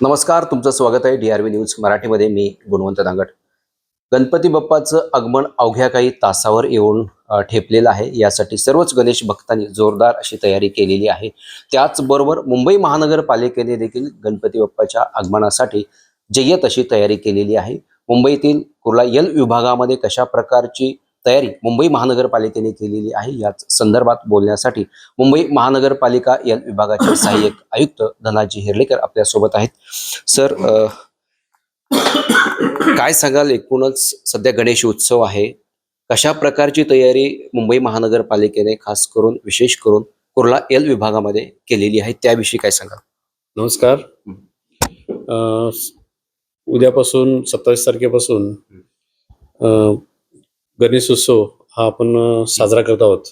नमस्कार तुमचं स्वागत आहे डी आर व्ही न्यूज मराठीमध्ये. मी गुणवंत दांगट. गणपती बाप्पाचं आगमन अवघ्या काही तासावर येऊन ठेपलेलं आहे. यासाठी सर्वच गणेश भक्तांनी जोरदार अशी तयारी केलेली आहे. त्याचबरोबर मुंबई महानगरपालिकेने देखील गणपती बाप्पाच्या आगमनासाठी जय्यत अशी तयारी केलेली आहे. मुंबईतील कुर्ला यल विभागामध्ये कशा प्रकारची तयारी मुंबई महानगरपालिकेने केलेली आहे. याच संदर्भात बोलण्यासाठी मुंबई महानगरपालिका या विभागाचे सहाय्यक आयुक्त धनाजी हिरलेकर आपल्यासोबत आहेत. सर काय सांगाल? एकूणच सध्या गणेश उत्सव आहे. कशा प्रकारची तयारी मुंबई महानगरपालिकेने खास करून विशेष करून कुर्ला एल विभागामध्ये केलेली आहे? त्याविषयी काय सांगाल? नमस्कार. उद्यापासून सत्तावीस तारखेपासून गणेशोत्सव हा आपण साजरा करत आहोत.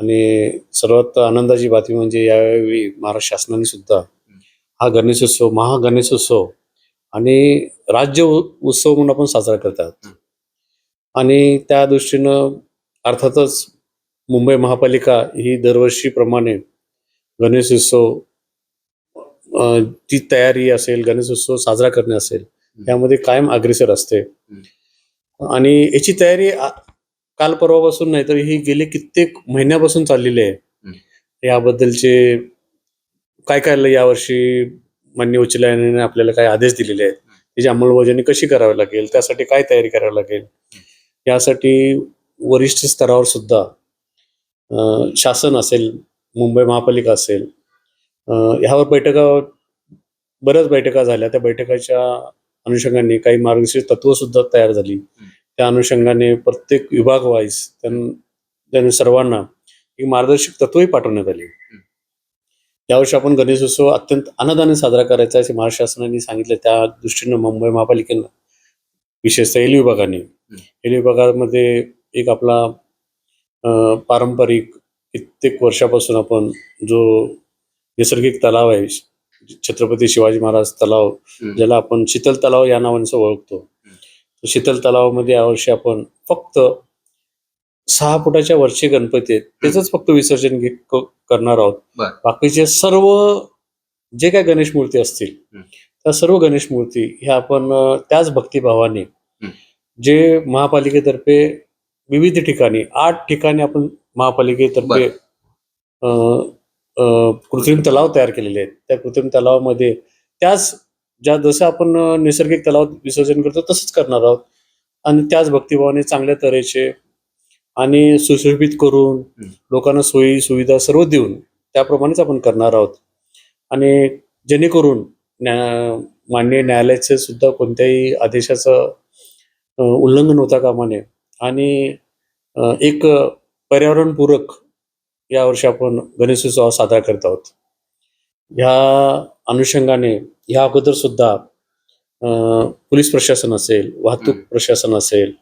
आणि सर्वात आनंदाची बातमी म्हणजे यावेळी महाराष्ट्र शासनाने सुद्धा हा गणेशोत्सव महागणेशोत्सव आणि राज्य उत्सव म्हणून आपण साजरा करत आहोत. हं. आणि त्या दृष्टीनं अर्थातच मुंबई महापालिका ही दरवर्षीप्रमाणे गणेशोत्सव ती तयारी असेल गणेशोत्सव साजरा करणे असेल यामध्ये कायम अग्रेसर असते. आणि याची तयारी काल परवापासून नाही तर ही गेले कित्येक महिन्यापासून चाललेली आहे. याबद्दलचे काय काय यावर्षी मान्य उच्च न्यायालयाने आपल्याला काय आदेश दिलेले आहेत त्याची अंमलबजावणी कशी करावी लागेल त्यासाठी काय तयारी करावी लागेल यासाठी वरिष्ठ स्तरावर सुद्धा शासन असेल मुंबई महापालिका असेल ह्यावर बैठका बऱ्याच बैठका झाल्या. त्या बैठकाच्या अनुषंगाने काही मार्गदर्शक तत्व सुद्धा तयार झाली. त्या अनुषंगाने प्रत्येक विभाग वाईज त्यांनी सर्वांना एक मार्गदर्शक तत्वही पाठवण्यात आली. यावर्षी आपण गणेशोत्सव अत्यंत आनंदाने साजरा करायचा असे महाराष्ट्र शासनाने सांगितले. त्या दृष्टीनं मुंबई महापालिकेनं विशेषतः एल विभागाने. एल विभागामध्ये एक आपला पारंपरिक कित्येक वर्षापासून आपण जो नैसर्गिक तलाव आहे छत्रपती शिवाजी महाराज तलाव. ज्याला आपण शीतल तलाव या नावाने ओळखतो शीतल तलावामध्ये यावर्षी आपण फक्त सहा फुटाच्या वरचे गणपती आहेत त्याच फक्त विसर्जन करणार आहोत. बाकीचे सर्व जे काय गणेश मूर्ती असतील. त्या सर्व गणेश मूर्ती ह्या आपण त्याच भक्तिभावाने. जे महापालिकेतर्फे विविध ठिकाणी आठ ठिकाणी आपण महापालिकेतर्फे कृत्रिम तलाव तयार केलेले आहेत. त्या कृत्रिम तलावामध्ये त्याच ज्या जसं आपण नैसर्गिक तलाव विसर्जन करतो तसंच करणार आहोत. आणि त्याच भक्तिभावाने चांगल्या तऱ्हेचे आणि सुशोभित करून. लोकांना सोयी सुविधा सर्व देऊन त्याप्रमाणेच आपण करणार आहोत. आणि जेणेकरून न्या माननीय न्यायालयाचे सुद्धा कोणत्याही आदेशाचं उल्लंघन होता कामा नये. आणि एक पर्यावरणपूरक यावर्षी आपण गणेशोत्सव हा साजरा करत आहोत ह्या अनुषंगाने या अगोदर सुद्धा पोलीस प्रशासन असेल वाहतूक. प्रशासन असेल.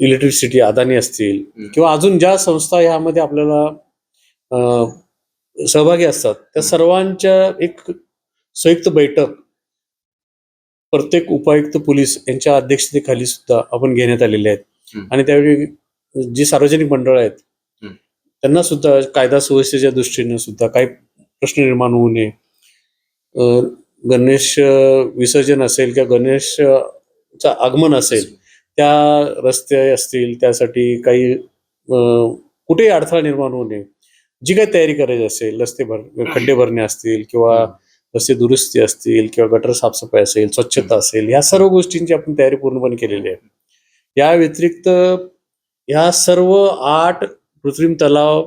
इलेक्ट्रिसिटी अदानी असतील. किंवा अजून ज्या संस्था यामध्ये आपल्याला सहभागी असतात त्या सर्वांच्या एक संयुक्त बैठक प्रत्येक उपायुक्त पोलीस यांच्या अध्यक्षतेखाली सुद्धा आपण घेण्यात आलेले आहेत. आणि त्यावेळी जी सार्वजनिक मंडळ आहेत. त्यांना सुद्धा कायदा सुव्यवस्थेच्या दृष्टीने सुद्धा काही प्रश्न निर्माण होऊ नये. गणेश विसर्जन असेल किंवा गणेश चं आगमन असेल त्या रस्ते असतील त्यासाठी काही कुठेही अडथळा निर्माण होऊ नये. जी काही तयारी करायची असेल रस्ते भर खड्डे भरणे असतील किंवा रस्ते दुरुस्ती असतील किंवा गटर साफसफाई असेल स्वच्छता असेल ह्या सर्व गोष्टींची आपण तयारी पूर्णपणे केलेली आहे. या व्यतिरिक्त ह्या सर्व आठ कृत्रिम तलाव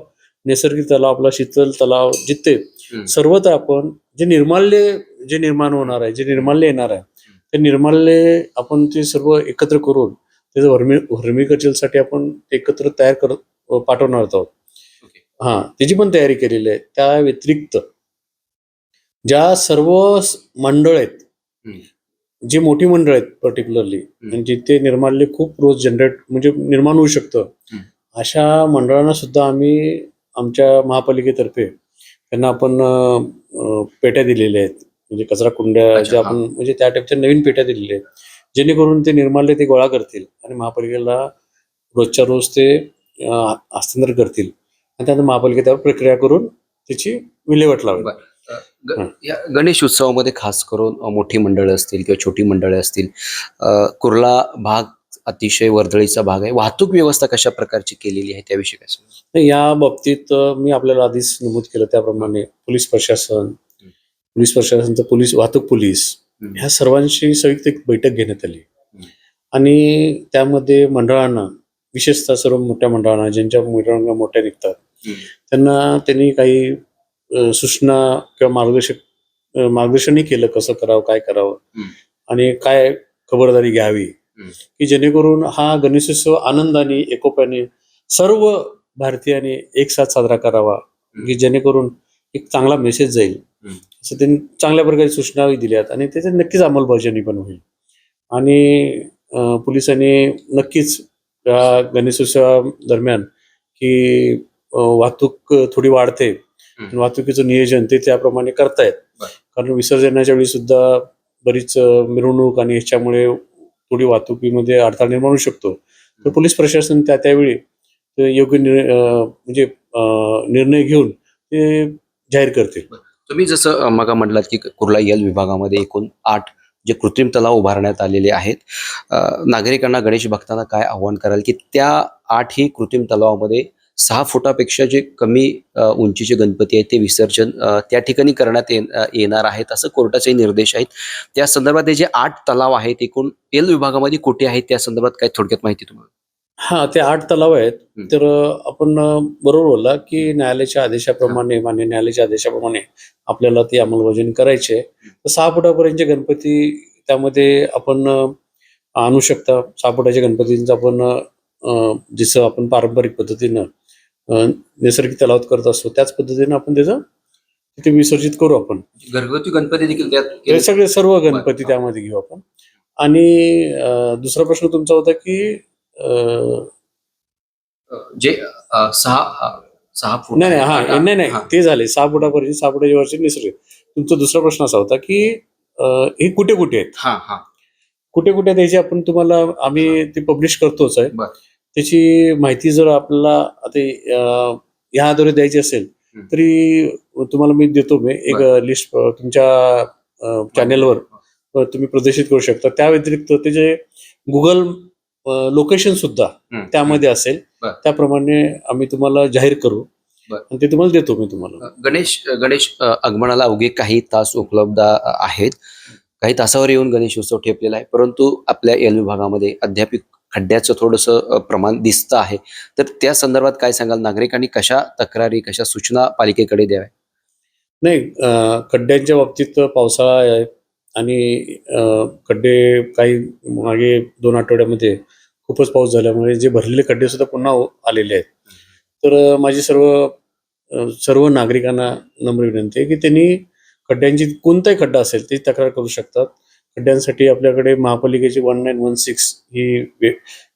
नैसर्गिक तलाव आपला शीतल तलाव जिथे. सर्वत्र आपण जे निर्माल्य जे निर्माण होणार आहे जे निर्माल्य येणार आहे ते निर्माल्य आपण ते सर्व एकत्र करून त्याचं वर्मी वर्मिकल्चरसाठी आपण एकत्र तयार करत पाठवणार आहोत. हा त्याची पण तयारी केलेली आहे त्या व्यतिरिक्त ज्या सर्व मंडळ आहेत. जी मोठी मंडळ आहेत पर्टिक्युलरली जिथे निर्माल्य खूप रोज जनरेट म्हणजे निर्माण होऊ शकतं. अशा मंडळांना सुद्धा आम्ही आमच्या महापालिकेतर्फे त्यांना आपण पेट्या दिलेल्या आहेत. म्हणजे कचरा कुंड्या ज्या. आपण म्हणजे त्या टाईपच्या नवीन पेट्या दिलेल्या आहेत. जेणेकरून ते निर्माल्य ते गोळा करतील आणि महापालिकेला रोजच्या रोज ते हस्तांतर करतील. आणि त्यानंतर महापालिका त्यावर प्रक्रिया करून त्याची विल्हेवाट लावेल. या गणेश उत्सवामध्ये खास करून मोठी मंडळं असतील किंवा छोटी मंडळं असतील कुर्ला भाग अतिशय वर्दळीचा भाग आहे वाहतूक व्यवस्था कशा प्रकारची केलेली आहे त्याविषयी काय या बाबतीत मी आपल्याला आधीच नमूद केलं त्याप्रमाणे पोलीस प्रशासन पोलीस प्रशासनचं पोलीस वाहतूक पोलीस ह्या सर्वांशी संयुक्त एक बैठक घेण्यात आली. आणि त्यामध्ये मंडळांना विशेषतः सर्व मोठ्या मंडळांना ज्यांच्या मिरवणुका मोठ्या निघतात. त्यांना त्यांनी काही सूचना किंवा मार्गदर्शक मार्गदर्शनही केलं कसं करावं काय करावं. आणि काय खबरदारी घ्यावी. की जेणेकरून हा गणेशोत्सव आनंदाने एकोप्याने सर्व भारतीयांनी एक साथ साजरा करावा की जेणेकरून एक चांगला मेसेज जाईल. असं त्यांनी चांगल्या प्रकारे सूचनाही दिल्यात आणि त्याचे नक्कीच अंमलबजावणी पण होईल आणि पोलिसांनी नक्कीच या गणेशोत्सवा दरम्यान की वाहतूक थोडी वाढते. वाहतुकीचं नियोजन ते त्याप्रमाणे करतायत. कारण विसर्जनाच्या वेळी सुद्धा बरीच मिरवणूक आणि ह्याच्यामुळे थोडी वाहतुकीमध्ये अडथळा निर्माण होऊ शकतो. तर पोलीस प्रशासन त्या त्यावेळी योग्य निर्णय म्हणजे निर्णय घेऊन ते जाहीर करतील. तुम्ही जसं अ, मगा म्हटलात की कुर्ला यल विभागामध्ये एकूण आठ जे कृत्रिम तलाव उभारण्यात आलेले आहेत. नागरिकांना गणेश भक्तांना काय आव्हान कराल की त्या आठही कृत्रिम तलावामध्ये सहा फुटापेक्षा जे कमी उंचीचे गणपती आहेत ते विसर्जन त्या ठिकाणी करण्यात येणार आहेत असं कोर्टाचे निर्देश आहेत. त्या संदर्भात हे जे आठ तलाव आहेत एकूण एल विभागामध्ये कुठे आहेत त्या संदर्भात काय थोडक्यात माहिती तुम्हाला? हा ते आठ तलाव आहेत. तर आपण बरोबर बोलला की न्यायालयाच्या आदेशाप्रमाणे मान्य न्यायालयाच्या आदेशाप्रमाणे आपल्याला ती अंमलबजावणी करायची तर सहा फुटापर्यंतचे गणपती त्यामध्ये आपण आणू शकता. सहा फुटाच्या गणपतींचं आपण जसं आपण पारंपरिक पद्धतीनं नैसर्गिक तलावात करत असतो. त्याच पद्धतीनं आपण त्याचं तिथे विसर्जित करू आपण. घरगुती गणपती देखील त्यात सगळे सर्व गणपती. त्यामध्ये घेऊ आपण. आणि दुसरा प्रश्न तुमचा होता की जे सहा सहा फूट. नाही नाही हा. नाही नाही. ते झाले. सहा फुटापर्यंत सहा फुटाच्या वरचे निसर्ग. तुमचा दुसरा प्रश्न असा होता की हे कुठे कुठे आहेत? हा हा. कुठे कुठे द्यायचे आपण तुम्हाला आम्ही ते पब्लिश करतोच आहे. त्याची माहिती जर आपल्याला आता अं, ह्याद्वारे द्यायची असेल. तरी तुम्हाला मी देतो मी एक लिस्ट तुमच्या चॅनेलवर तुम्ही प्रदर्शित करू शकता त्या व्यतिरिक्त त्याचे गुगल लोकेशन सुद्धा. त्यामध्ये असेल. त्याप्रमाणे आम्ही तुम्हाला जाहीर करू. आणि ते तुम्हाला देतो मी तुम्हाला गणेश गणेश आगमनाला अवघे काही तास उपलब्ध आहेत काही तासावर येऊन गणेश उत्सव ठेपलेला आहे परंतु आपल्या एल विभागामध्ये अद्याप खड्ड्याचं थोडंसं प्रमाण दिसतं आहे. तर त्या संदर्भात काय सांगाल नागरिकांनी कशा तक्रारी कशा सूचना पालिकेकडे द्याव्या? नाही खड्ड्यांच्या बाबतीत पावसाळा आहे आणि खड्डे काही मागे दोन आठवड्यामध्ये खूपच पाऊस झाल्यामुळे जे भरलेले खड्डे सुद्धा पुन्हा आलेले आहेत. तर माझी सर्व सर्व नागरिकांना नम्र विनंती आहे की त्यांनी खड्ड्यांची कोणताही खड्डा असेल ते तक्रार करू शकतात. खड्ड्यांसाठी आपल्याकडे महापालिकेची वन नाईन वन सिक्स ही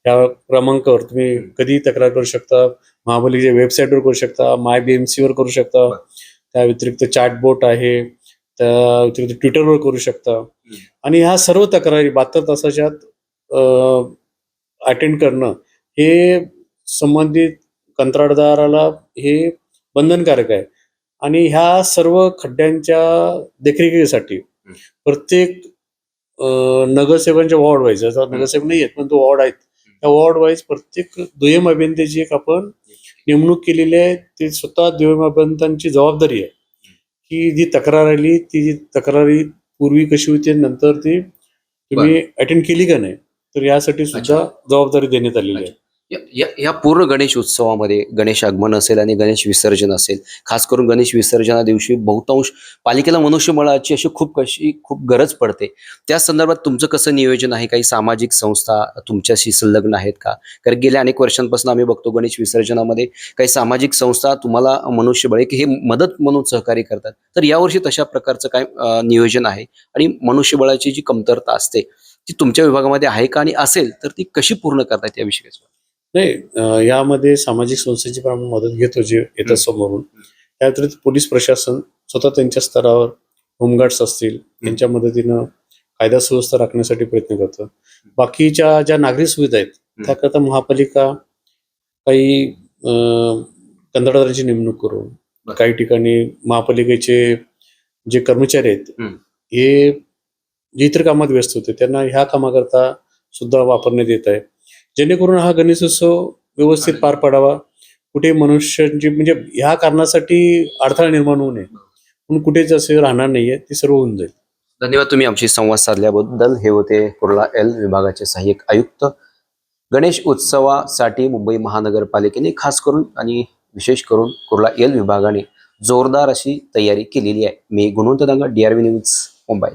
या क्रमांकावर तुम्ही कधीही तक्रार करू शकता महापालिकेच्या वेबसाईटवर करू शकता माय बी एम सीवर करू शकता त्या व्यतिरिक्त चॅटबोट आहे त्या व्यतिरिक्त ट्विटरवर करू शकता. आणि ह्या सर्व तक्रारी बहात्तर तासाच्या अटेंड करणं हे संबंधित कंत्राटदाराला हे बंधनकारक आहे. आणि ह्या सर्व खड्ड्यांच्या देखरेखीसाठी प्रत्येक अं, नगरसेवकांच्या वॉर्ड वाईज आता नगरसेवक नाही आहेत पण तो वॉर्ड आहेत. त्या वॉर्ड वाईज प्रत्येक दुय्यम अभियंत्याची एक आपण नेमणूक केलेली आहे. ते स्वतः दुय्यम अभियंत्यांची जबाबदारी आहे. की जी तक्रार आली ती जी तक्रारी पूर्वी कशी होती नंतर ती तुम्ही अटेंड केली का नाही तर यासाठी सुद्धा जबाबदारी देण्यात आलेली आहे. या- या पूर्ण गणेश उत्सवामध्ये गणेश आगमन असेल आणि गणेश विसर्जन असेल. खास करून गणेश विसर्जना दिवशी बहुतांश पालिकेला मनुष्यबळाची अशी खूप कशी खूप गरज पडते. त्या संदर्भात तुमचं कसं नियोजन आहे? काही सामाजिक संस्था तुमच्याशी संलग्न आहेत का? कारण गेल्या अनेक वर्षांपासून आम्ही बघतो गणेश विसर्जनामध्ये काही सामाजिक संस्था तुम्हाला मनुष्यबळ की हे मदत म्हणून सहकार्य करतात. तर यावर्षी तशा प्रकारचं काय नियोजन आहे? आणि मनुष्यबळाची जी कमतरता असते ती तुमच्या विभागामध्ये आहे का? आणि असेल तर ती कशी पूर्ण करतात याविषयी नाही यामध्ये सामाजिक संस्थेची पण आपण मदत घेतो जे येतात समोरून. त्या व्यतिरिक्त पोलीस प्रशासन स्वतः त्यांच्या स्तरावर होमगार्ड्स असतील त्यांच्या मदतीनं कायदा सुव्यवस्था राखण्यासाठी प्रयत्न करतं. बाकीच्या ज्या नागरी सुविधा आहेत त्याकरता महापालिका काही अं, कंत्राटदारांची नेमणूक करून. काही ठिकाणी महापालिकेचे जे कर्मचारी आहेत. हे जे इतर कामात व्यस्त होते त्यांना ह्या कामाकरता सुद्धा वापरण्यात येत आहे. जेणेकरून हा गणेशोत्सव व्यवस्थित पार पडावा. कुठे मनुष्यांची म्हणजे ह्या कारणासाठी अडथळा निर्माण होऊ नये. म्हणून कुठेच असे राहणार नाहीये ते सर्व होऊन जाईल. धन्यवाद तुम्ही आमची संवाद साधल्याबद्दल. हे होते कुर्ला एल विभागाचे सहाय्यक आयुक्त. गणेश उत्सवासाठी मुंबई महानगरपालिकेने खास करून आणि विशेष करून कुर्ला एल विभागाने जोरदार अशी तयारी केलेली आहे. मी Gunwant Danga D R V news Mumbai.